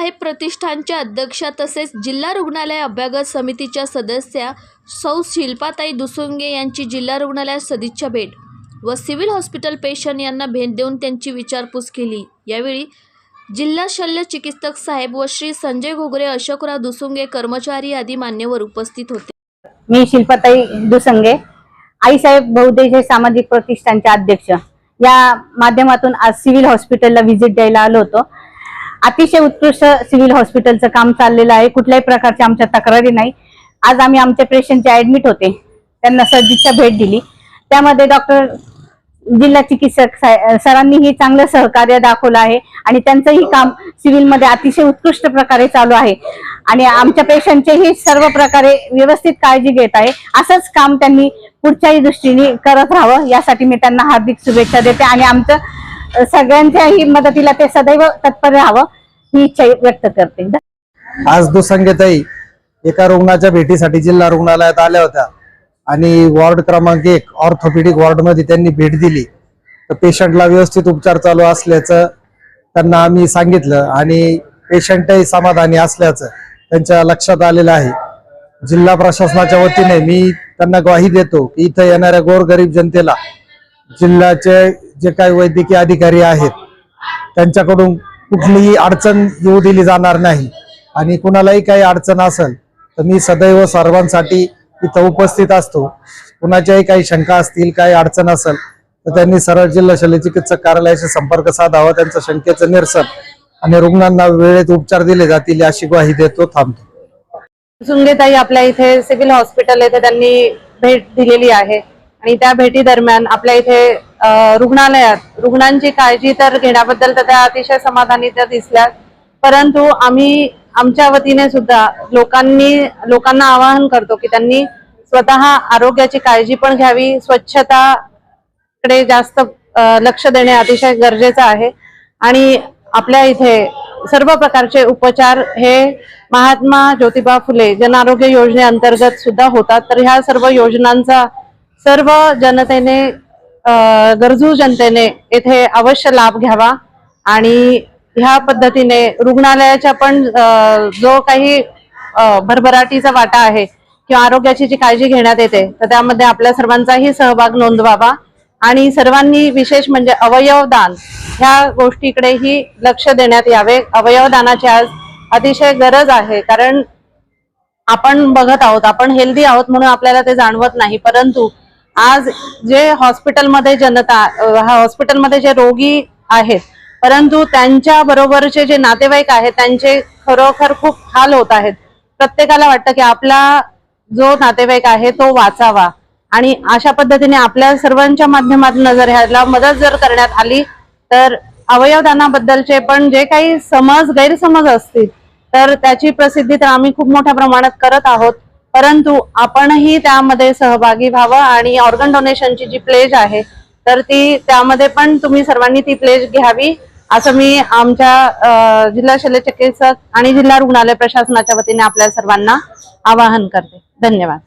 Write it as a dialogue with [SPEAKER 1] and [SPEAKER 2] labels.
[SPEAKER 1] साहेब प्रतिष्ठानच्या अध्यक्षा तसेच जिल्हा रुग्णालय अभ्यागत समितीच्या सदस्या सौ शिल्पाताई दुसुंगे यांची जिल्हा रुग्णालयात सदिच्छा भेट व सिव्हिल हॉस्पिटल पेशंट यांना भेट देऊन त्यांची विचारपूस केली. यावेळी जिल्हा शल्य चिकित्सक साहेब व श्री संजय घोगरे अशोकराव दुसुंगे कर्मचारी आदी मान्यवर उपस्थित होते.
[SPEAKER 2] मी शिल्पाताई दुसंगे आईसाहेब बहुदेश सामाजिक प्रतिष्ठानचे अध्यक्ष या माध्यमातून आज सिव्हिल हॉस्पिटलला व्हिजिट द्यायला आलो होतो. अतिशय उत्कृष्ट सिव्हिल हॉस्पिटलचं काम चाललेलं आहे. कुठल्याही प्रकारच्या आमच्या तक्रारी नाही. आज आम्ही आमच्या पेशंटचे ऍडमिट होते त्यांना सर्दीच्या भेट दिली. त्यामध्ये डॉक्टर जिल्हा चिकित्सक सरांनीही चांगलं सहकार्य दाखवलं आहे आणि त्यांचंही काम सिव्हिलमध्ये अतिशय उत्कृष्ट प्रकारे चालू आहे. आणि आमच्या पेशंटचेही सर्व प्रकारे व्यवस्थित काळजी घेत आहे. असंच काम त्यांनी पुढच्याही दृष्टीने करत राहावं यासाठी मी त्यांना हार्दिक शुभेच्छा देते आणि आमचं सगळ्यांच्याही मदतीला ते सदैव तत्पर राहावं. ही इच्छा व्यक्त करते.
[SPEAKER 3] आज दुसंगेताई एका रुग्णाच्या भेटीसाठी जिल्हा रुग्णालयात आल्या होत्या आणि वॉर्ड क्रमांक एक ऑर्थोपेडिक वॉर्डमध्ये त्यांनी भेट दिली. तर पेशंटला व्यवस्थित उपचार चालू असल्याचं त्यांना आम्ही सांगितलं आणि पेशंटही समाधानी असल्याचं त्यांच्या लक्षात आलेलं आहे. जिल्हा प्रशासनाच्या वतीने मी त्यांना ग्वाही देतो की इथं येणाऱ्या गोरगरीब जनतेला जिल्ह्याचे जे काही वैद्यकीय अधिकारी आहेत त्यांच्याकडून कुठलीही अडचण येऊ दिली जाणार नाही. आणि कुणालाही काही अडचण असेल तर मी सदैव सर्वांसाठी इथं उपस्थित असतो. कुणाच्याही काही शंका असतील काही अडचण असेल तर त्यांनी सरळ जिल्हा शल्यचिकित्सक कार्यालयाशी संपर्क साधावा. त्यांचं शंकेचं निरसन आणि रुग्णांना वेळेत उपचार दिले जातील अशी ग्वाही देतो थांबतो.
[SPEAKER 4] सुंगेताई आपल्या इथे सिव्हिल हॉस्पिटल येथे त्यांनी भेट दिलेली आहे. आणि त्या भेटी दरम्यान आपल्या इथे रुग्णालयात. रुग्णांची काळजी तर घेण्याबद्दल तर त्या अतिशय समाधानी त्या दिसल्या. परंतु आम्ही आमच्या वतीने सुद्धा लोकांनी लोकांना आवाहन करतो की त्यांनी स्वतः आरोग्याची काळजी पण घ्यावी स्वच्छताकडे जास्त लक्ष देणे अतिशय गरजेचं आहे. आणि आपल्या इथे सर्व प्रकारचे उपचार हे महात्मा ज्योतिबा फुले जन आरोग्य योजनेअंतर्गत सुद्धा होतात. तर ह्या सर्व योजनांचा सर्व जनतेने गरजू जनतेने येथे अवश्य लाभ घ्यावा आणि ह्या पद्धतीने रुग्णालयाच्या पण जो काही भरभराटीचा वाटा आहे किंवा आरोग्याची जी काळजी घेण्यात येते तर त्यामध्ये आपल्या सर्वांचाही सहभाग नोंदवावा आणि सर्वांनी विशेष म्हणजे अवयवदान ह्या गोष्टीकडेही लक्ष देण्यात यावे. अवयवदानाची आज अतिशय गरज आहे कारण आपण बघत आहोत आपण हेल्दी आहोत म्हणून आपल्याला ते जाणवत नाही परंतु आज जे हॉस्पिटलमध्ये जनता हा हॉस्पिटलमध्ये जे रोगी आहेत परंतु त्यांच्या बरोबरचे जे नातेवाईक आहेत त्यांचे खरोखर खूप हाल होत आहेत. प्रत्येकाला वाटतं की आपला जो नातेवाईक आहे तो वाचावा. आणि अशा पद्धतीने आपल्या सर्वांच्या माध्यमातून जर ह्याला मदत जर करण्यात आली तर अवयवदानाबद्दलचे पण जे काही समज गैरसमज असतील तर त्याची प्रसिद्धी तर आम्ही खूप मोठ्या प्रमाणात करत आहोत. परंतु आपणही त्यामध्ये सहभागी व्हावं आणि ऑर्गन डोनेशनची जी प्लेज आहे तर ती त्यामध्ये पण तुम्ही सर्वांनी ती प्लेज घ्यावी असं मी आमच्या जिल्हा शल्य चिकित्सक आणि जिल्हा रुग्णालय प्रशासनाच्या वतीने आपल्या सर्वांना आवाहन करते. धन्यवाद.